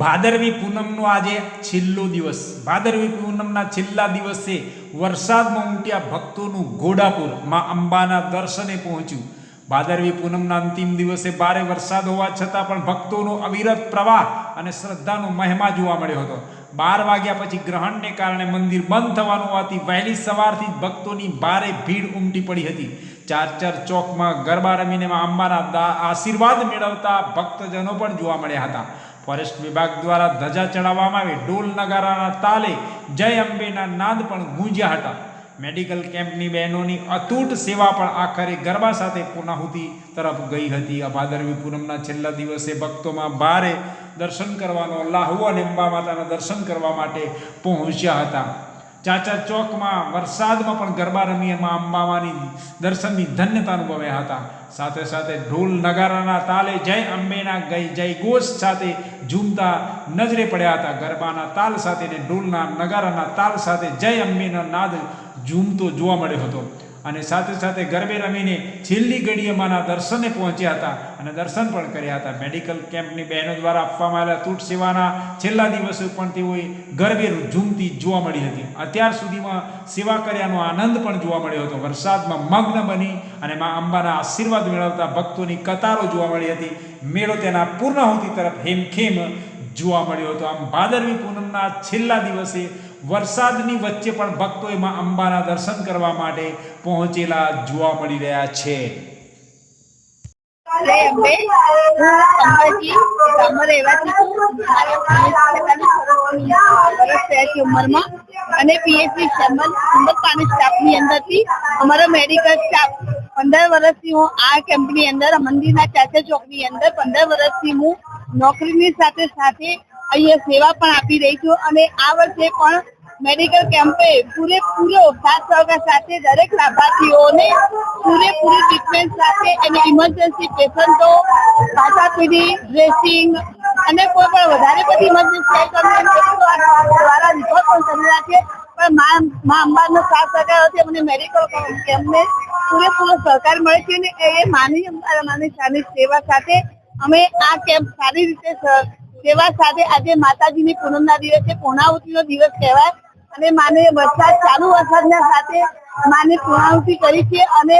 ભાદરવી પૂનમનો આજે છેલ્લો દિવસ. ભાદરવી પૂનમના છેલ્લા દિવસે વરસાદમાં ઉમટ્યા ભક્તોનું ઘોડાપુરમાં અંબાના દર્શને પહોંચ્યું. ભાદરવી પૂનમના અંતિમ દિવસે ભારે વરસાદ હોવા છતાં પણ ભક્તોનો અવિરત પ્રવાહ અને શ્રદ્ધાનો મહિમા જોવા મળ્યો હતો. બાર વાગ્યા પછી ગ્રહણને કારણે મંદિર બંધ થવાનું હોવાથી વહેલી સવારથી જ ભક્તોની ભારે ભીડ ઉમટી પડી હતી. ચાર ચાર ચોકમાં ગરબા રમીને અંબાના આશીર્વાદ મેળવતા ભક્તજનો પણ જોવા મળ્યા હતા. ફોરેસ્ટ વિભાગ દ્વારા ધજા ચડાવવામાં આવી. ઢોલ નગારાના તાલે જય અંબેના નાદ પણ ગુંજ્યા હતા. મેડિકલ કેમ્પની બહેનોની અતૂટ સેવા પણ આખરે ગરબા સાથે પૂર્ણાહુતિ તરફ ગઈ હતી. આ ભાદરવી પૂનમના છેલ્લા દિવસે ભક્તોમાં ભારે દર્શન કરવાનો, લાહુ અને અંબા માતાના દર્શન કરવા માટે પહોંચ્યા હતા. ચાચા ચોકમાં વરસાદમાં પણ ગરબા રમી એમાં અંબામાની દર્શનની ધન્યતા અનુભવ્યા હતા. સાથે સાથે ઢોલ નગારાના તાલે જય અંબેના ગઈ જય ઘોષ સાથે ઝૂમતા નજરે પડ્યા હતા. ગરબાના તાલ સાથે ને ઢોલના નગારાના તાલ સાથે જય અંબેનો નાદ ઝૂમતો જોવા મળ્યો હતો. અને સાથે સાથે ગરબે રમીને છેલ્લી ઘડીએમાંના દર્શને પહોંચ્યા હતા અને દર્શન પણ કર્યા હતા. મેડિકલ કેમ્પની બહેનો દ્વારા આપવામાં આવેલા તૂટ સેવાના છેલ્લા દિવસે પણ તેઓએ ગરબે ઝૂમતી જોવા મળી હતી. અત્યાર સુધીમાં સેવા કર્યાનો આનંદ પણ જોવા મળ્યો હતો. વરસાદમાં મગ્ન બની અને મા અંબાના આશીર્વાદ મેળવતા ભક્તોની કતારો જોવા મળી હતી. મેળો તેના પૂર્ણાહુતિ તરફ હેમખેમ જોવા મળ્યો હતો. આમ ભાદરવી પૂનમના છેલ્લા દિવસે વરસાદની વચ્ચે પણ ભક્તો એમાં અંબાના દર્શન કરવા માટે પહોંચેલા જોવા મળી રહ્યા છે. અને પીએચડી સુંદર પાણી સ્ટાફની અંદરથી અમારો મેડિકલ સ્ટાફ. પંદર વર્ષથી હું આ કેમ્પની અંદર, મંદિરના ચાચા ચોકની અંદર પંદર વર્ષથી હું નોકરીની સાથે સાથે અહીંયા સેવા પણ આપી રહી છું અને આ વર્ષે પણ મેડિકલ કેમ્પે પૂરેપૂરો સાત સહકાર સાથે દરેક લાભાર્થીઓને પૂરેપૂરી ટ્રીટમેન્ટ સાથે અને ઇમરજન્સી પેશન્ટો પાટાપીડી ડ્રેસિંગ અને કોઈ પણ વધારે બધી ઇમરજન્સી દ્વારા રિપોર્ટ પણ કરી રાખે પણ મા અંબાનો સાથ સહકાર હતી અમને મેડિકલ કેમ્પને પૂરેપૂરો સહકાર મળે છે અને એ માની માની સાની સેવા સાથે અમે આ કેમ્પ સારી રીતે સેવા સાથે આજે માતાજીની પૂનમના દિવસે પૂર્ણાહુતિનો દિવસ કહેવાય. અને માને વરસાદ ચાલુ વરસાદના સાથે માને પૂર્ણાહુતિ કરી છે અને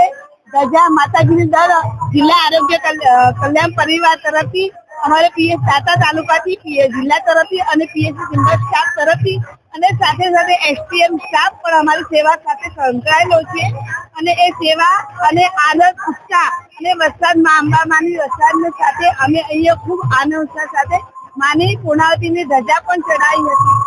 ધજા માતાજીની દર જિલ્લા આરોગ્ય કલ્યાણ પરિવાર તરફથી, અમારે પીએસ તાતા તાલુકાથી જિલ્લા તરફથી અને પીએસસી જિલ્લા સ્ટાફ તરફથી અને સાથે સાથે એસટીએમ સ્ટાફ પણ અમારી સેવા સાથે સંકળાયેલો છે. અને એ સેવા અને આનંદ ઉત્સાહ અને વરસાદમાં અંબા માની વરસાદ સાથે અમે અહીંયા ખૂબ આનંદ ઉત્સાહ સાથે માની પૂર્ણાવતીની ધજા પણ ચડાવી હતી.